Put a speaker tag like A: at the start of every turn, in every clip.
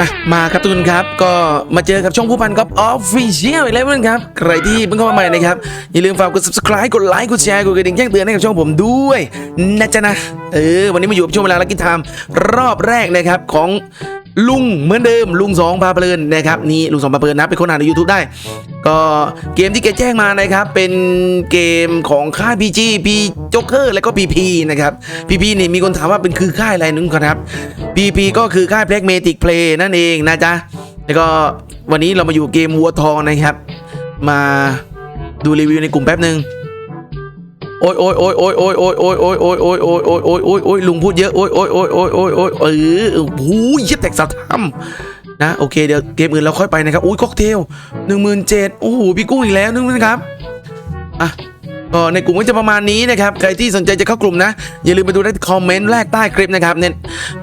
A: อะมาครับทุกคนครับ ก็มาเจอกับช่องผู้พันก๊อฟออฟฟิเชียลอีกแล้วเหมือนครับ ใครที่เพิ่งเข้ามาใหม่นะครับ อย่าลืมฝากกด subscribe กดไลค์กดแชร์กดกระดิ่งแจ้งเตือนให้กับช่องผมด้วยนะจ๊ะนะ เออ วันนี้มาอยู่กับช่วงเวลาลักกี้ไทม์รอบแรกนะครับของ ลุงเหมือนเดิมลุงสองพาเพลินนะครับนี่ลุงสองพาเพลินนะเป็นคนอ่านใน YouTube ได้ ก็เกมที่แกแจ้งมานะครับ เป็นเกมของค่าย PG P Joker แล้วก็ PP นะครับ PP นี่มีคนถามว่าเป็นคือค่ายอะไรนึงครับ PP ก็คือค่าย Pragmatic Play นั่นเองนะจ๊ะแล้วก็วันนี้เรามาอยู่เกมวัวทองนะครับ มาดูรีวิวในกลุ่มแป๊บหนึ่ง โอ้ยโอ้ยโอ้ยโอ้ยโอ้ยโอ้ยโอ้ยโอ้ยโอ้ยโอ้ยโอ้ยโอ้ยโอ้ยโอ้ยโอ้ยลุงพูดเยอะโอ้ยโอ้ยโอ้ยโอ้ยโอ้ยโอ้ยเออโอ้โหเยี่ยแตกสะทำนะโอเคเดี๋ยวเกมอื่นเราค่อยไปนะครับอุ้ยค็อกเทลหนึ่งหมื่นเจ็ดโอ้โหพี่กุ้งอีกแล้วนึงนะครับอะก็ในกลุ่มก็จะประมาณนี้นะครับใครที่สนใจจะเข้ากลุ่มนะ อย่าลืมไปดูได้คอมเมนต์แรกใต้คลิปนะครับเน้น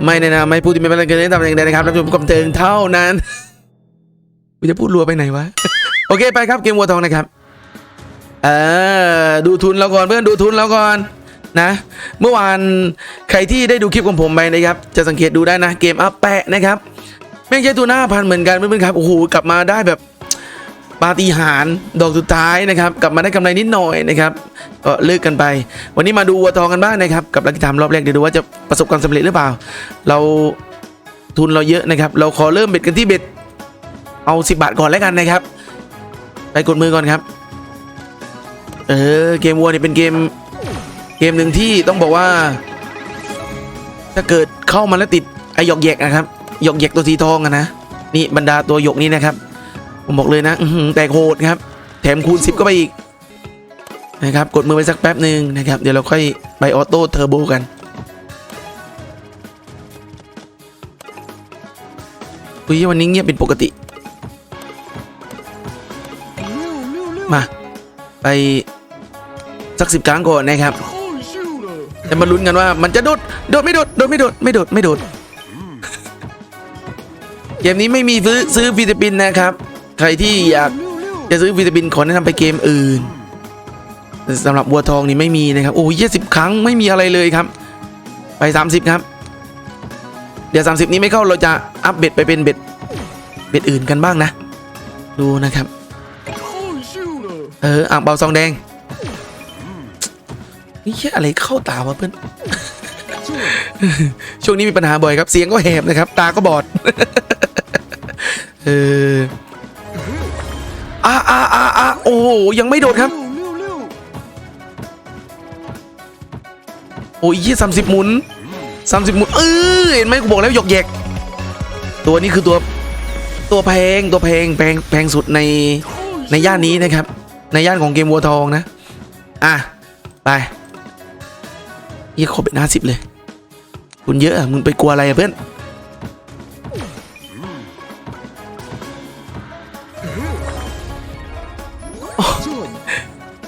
A: ไม่แนะนำไม่พูดที่ไม่เป็นไรเกินเน้นตามอย่างใดนะครับรับชมความเทิงเท่านั้นกูจะพูดรัวไปไหนวะโอเคไปครับเกมวัวทองนะครับ เออดูทุนเราก่อนเพื่อนดูทุนเราก่อนนะเมื่อวานใครที่ได้ดูคลิปของผมไปนะครับ จะสังเกตดูได้นะเกมอัพแปะนะครับแม่งใช้ตัวหน้าพันเหมือนกันเพื่อนๆครับโอ้โหกลับมาได้แบบปาฏิหาริย์ดอกสุดท้ายนะครับ กลับมาได้กำไรนิดหน่อยนะครับก็เลิกกันไป วันนี้มาดูวัวทองกันบ้างนะครับ กับลักกิจามรอบแรกเดี๋ยวดูว่าจะประสบความสำเร็จหรือเปล่า เราทุนเราเยอะนะครับ เราขอเริ่มเบ็ดกันที่เบ็ดเอาสิบาทก่อนแล้วกันนะครับ ไปกดมือก่อนครับ เออเกมวัวเนี่ยเป็นเกม เกมหนึ่งที่ต้องบอกว่า ถ้าเกิดเข้ามาแล้วติดไอหยอกแยกนะครับหยอกแยกตัวสีทองอะนะนี่บรรดาตัวหยกนี้นะครับ ผมบอกเลยนะแตกโหดครับ แถมคูณ 10 ก็ไปอีกนะครับ กดมือไปสักแป๊บหนึ่งนะครับ เดี๋ยวเราค่อยไปออโต้เทอร์โบกันอุ้ยวันนี้เงียบเป็นปกติ มา ไป สักสิบครั้งก่อนนะครับจะมาลุ้นกันว่ามันจะโดดโดดไม่โดดโดดไม่โดดไม่โดดไม่โดดเกมนี้ไม่มีซื้อซื้อฟิลิปปินนะครับ ใครที่อยากจะซื้อฟิลิปปินขอแนะนำไปเกมอื่นสำหรับบัวทองนี่ไม่มีนะครับ โอ้ยยี่สิบครั้งไม่มีอะไรเลยครับ ไป 30 ครับ เดี๋ยว 30 นี้ไม่เข้าเราจะอัปเบ็ดไปเป็นเบ็ดเบ็ดอื่นกันบ้างนะ ดูนะครับ เอออ่างเบาซองแดง นี่แค่อะไรเข้าตาวะเพื่อน ช่วงนี้มีปัญหาบ่อยครับ เสียงก็แหบนะครับ ตาก็บอด เอออ่าอ่าอ่าอ่าโอ้ยังไม่โดดครับ โอ้ยยี่สามสิบหมุนสามสิบหมุน เออเห็นไหมกูบอกแล้วหยกแยก ตัวนี้คือตัวตัวแพงตัวแพงแพงแพงสุดในในย่านนี้นะครับ ในย่านของเกมวัวทองนะ อะ ไป ยี่ขอเป็นห้าสิบเลย คุณเยอะอะมึงไปกลัวอะไรอะเพื่อน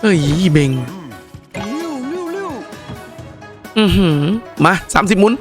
A: เฮ้ยเบงอือหือ มาสามสิบมุน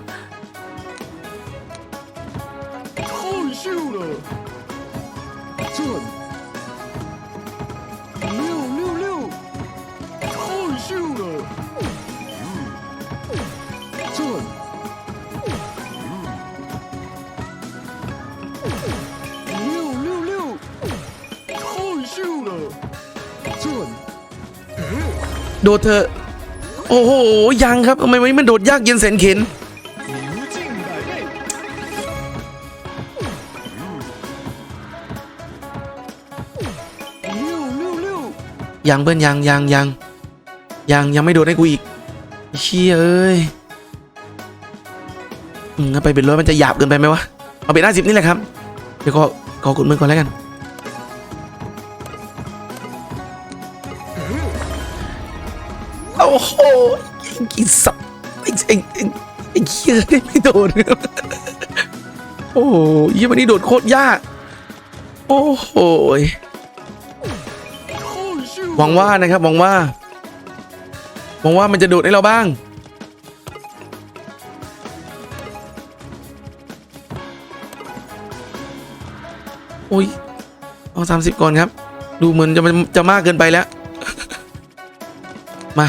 A: โดดเถอะ โอ้โห ยังครับทำไมวันนี้มันโดดยากเย็นแสนเข็นยังเพื่อนยังยังยังยังยังไม่โดนให้กูอีกเชี่ยเอ้ยอืมไปเป็นร้อยมันจะหยาบเกินไปไหมวะ เอาเป็นห้าสิบนี่แหละครับ เดี๋ยวขอขอกดมือก่อนแล้วกัน โอ้โหไอ้กินสับไอ้ไอ้ไอ้ไอ้เหี้ยได้ไม่โดนโอ้โหยี่วันนี้โดดโคตรยาก โอ้โหหวังว่านะครับหวังว่าหวังว่ามันจะโดดให้เราบ้าง โอ้ยเอาสามสิบก่อนครับ ดูเหมือนจะมันจะมากเกินไปแล้ว มา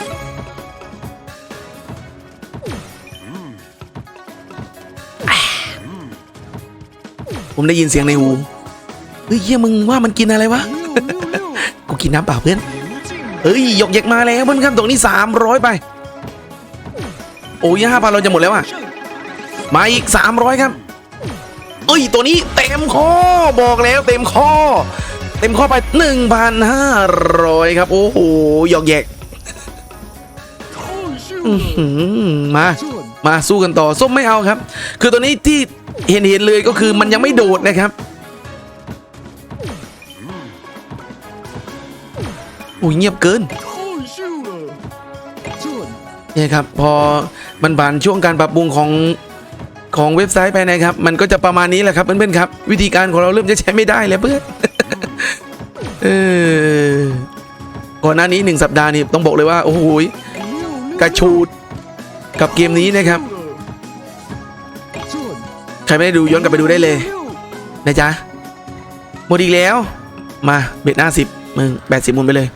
A: ผมได้ยินเสียงในหูเฮ้ยเฮียมึงว่ามันกินอะไรวะ กูกินน้ำเปล่าเพื่อน เฮ้ยหยกแยกมาแล้วเพื่อนครับตรงนี้สามร้อยไป โอ้ยห้าพันเราจะหมดแล้วอะ มาอีกสามร้อยครับเอ้ยตัวนี้เต็มข้อบอกแล้วเต็มข้อ เต็มข้อไปหนึ่งพันห้าร้อยครับ โอ้โหหยอกแยกมา มาสู้กันต่อ ส้มไม่เอาครับ คือตัวนี้ที่ เห็นเห็นๆเลยก็คือมันยังไม่โดดนะครับโอ้ยเงียบเกินเนี่ยครับพอมันผ่านช่วงการปรับปรุงของของเว็บไซต์ไปนะครับ มันก็จะประมาณนี้แหละครับเพื่อนๆครับ วิธีการของเราเริ่มจะใช้ไม่ได้แล้วเพื่อนเออก่อนหน้านี้หนึ่งสัปดาห์นี่ต้องบอกเลยว่า โอ้โหยกระชูดกับเกมนี้นะครับใครไม่ได้ดูย้อนกลับไปดูได้เลยนะจ๊ะหมดอีกแล้ว มาเบ็ดหน้าสิบมึงแปดสิบมุนไปเลย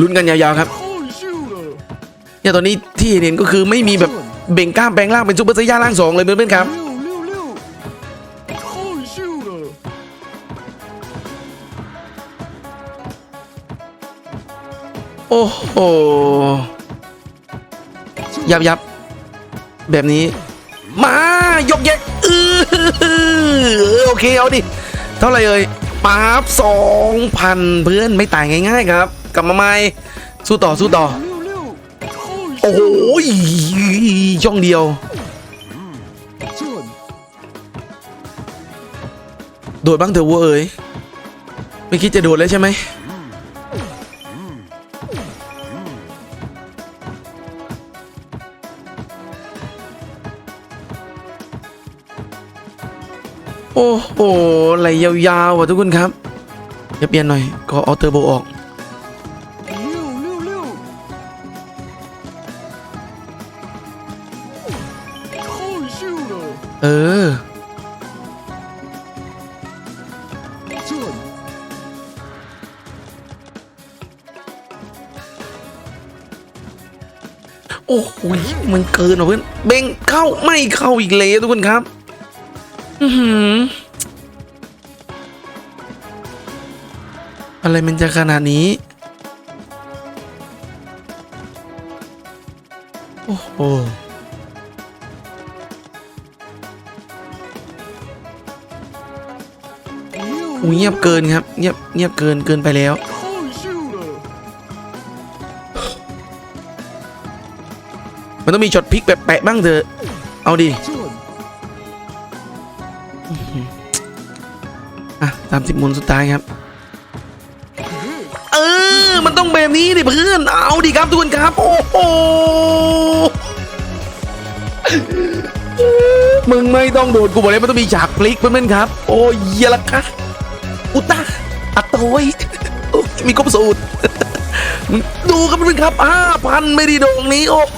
A: ลุ้นกันยาวๆครับเนี่ยตอนนี้ที่เห็นก็คือไม่มีแบบเบ่งกล้ามแปลงร่างเป็นซูเปอร์ไซย่าร่างสองเลยเพื่อนๆครับโอ้โหยับยับแบบนี้ มา ยกแยกเออโอเคเอาดิ เท่าไหร่เอ่ยปาบสองพันเพื่อนไม่ตายง่าย ๆ ครับ กลับมาใหม่สู้ต่อสู้ต่อ โอ้โหช่องเดียว โดดบ้างเถอะวัวเอ๋ยไม่คิดจะโดดแล้วใช่ไหม โอ้โหไหลยาวๆว่ะทุกคนครับอย่าเปลี่ยนหน่อยก็เอาเทอร์โบออกเออโอ้โหมันเกินว่ะเพื่อนเบ่งเข้าไม่เข้าอีกเลยทุกคนครับอือ หือ อะไรมันจะขนาดนี้ โอ้โหอุ๊ยเงียบเกินครับ เงียบเงียบเกินเกินไปแล้วมันต้องมีช็อตพลิกแบบแปะบ้างเถอะ เอาดิ อะสามสิบมุนสุดท้ายครับ เออ มันต้องแบบนี้ดิเพื่อน เอาดิครับทุกคนครับ โอ้โห มึงไม่ต้องโดดกูบอกเลยมันต้องมีฉากพลิกเพื่อนๆครับ โอ้ยเหี้ยละคะอุตตาอัตโตยมีครบสูตร ดูครับเพื่อนๆครับห้าพันไม่ด้ดองนี้ โอ้โห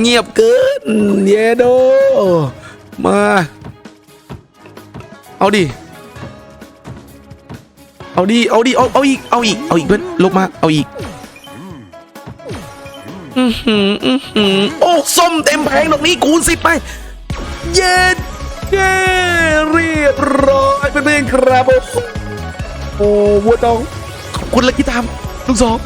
A: เงียบเกินเยโด มา เอาดิ เอาดิ เอาดิ เอา เอาอีก เอาอีก เอาอีกเพื่อนลงมา เอาอีกอือหืออื้อหือโอ้ส้มเต็มแผงตรงนี้คูณสิบไป เย็ดเย้เรียบร้อยเพื่อนๆครับ โอ้โหโอ้วัวดองขอบคุณลักกี้ตามลูกสอง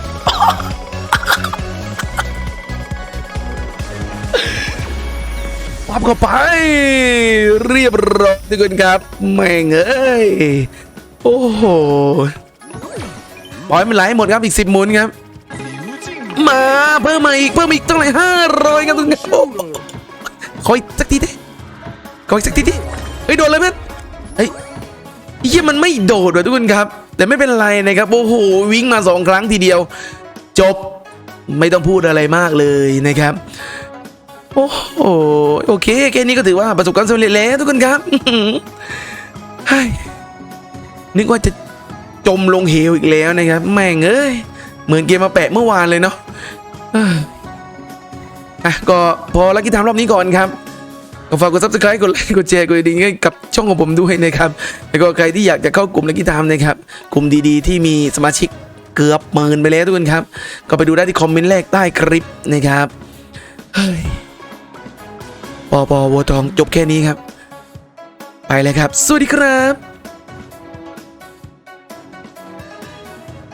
A: ปั๊บเข้าไป เรียบร้อยทุกคนครับแม่งเอ้ยโอ้โหปล่อยมันไหลหมดครับอีกสิบหมุนครับ มาเพิ่มมาอีกเพิ่มอีกตั้งไหร่ห้าร้อยครับทุกคนโอ้โหขออีกสักทีดิขออีกสักทีดิเฮ้ยโดดเลยเพื่อนเฮ้ยเฮียมันไม่โดดว่ะทุกคนครับ แต่ไม่เป็นไรนะครับโอ้โหวิ่งมาสองครั้งทีเดียว จบไม่ต้องพูดอะไรมากเลยนะครับ โอ้โหโอเคแค่นี้ก็ถือว่าประสบความสำเร็จแล้วทุกคนครับนึกว่าจะจมลงเหวอีกแล้วนะครับ แม่งเอ้ยเหมือนเกมมาแปะเมื่อวานเลยเนาะอะก็พอลักกี้ทำรอบนี้ก่อนครับก็ฝากกดซับสไคร b e กดไลค์กดแชร์กดดิ้งให้กับช่องของผมด้วยนะครับ แล้วก็ใครที่อยากจะเข้ากลุ่มลักกี้ทำนะครับ กลุ่มดีๆ ที่มีสมาชิกเกือบหมื่นไปแล้วทุกคนครับ ก็ไปดูได้ที่คอมเมนต์แรกใต้คลิปนะครับเฮ้ย ปอปอวัวทองจบแค่นี้ครับ ไปเลยครับ สวัสดีครับ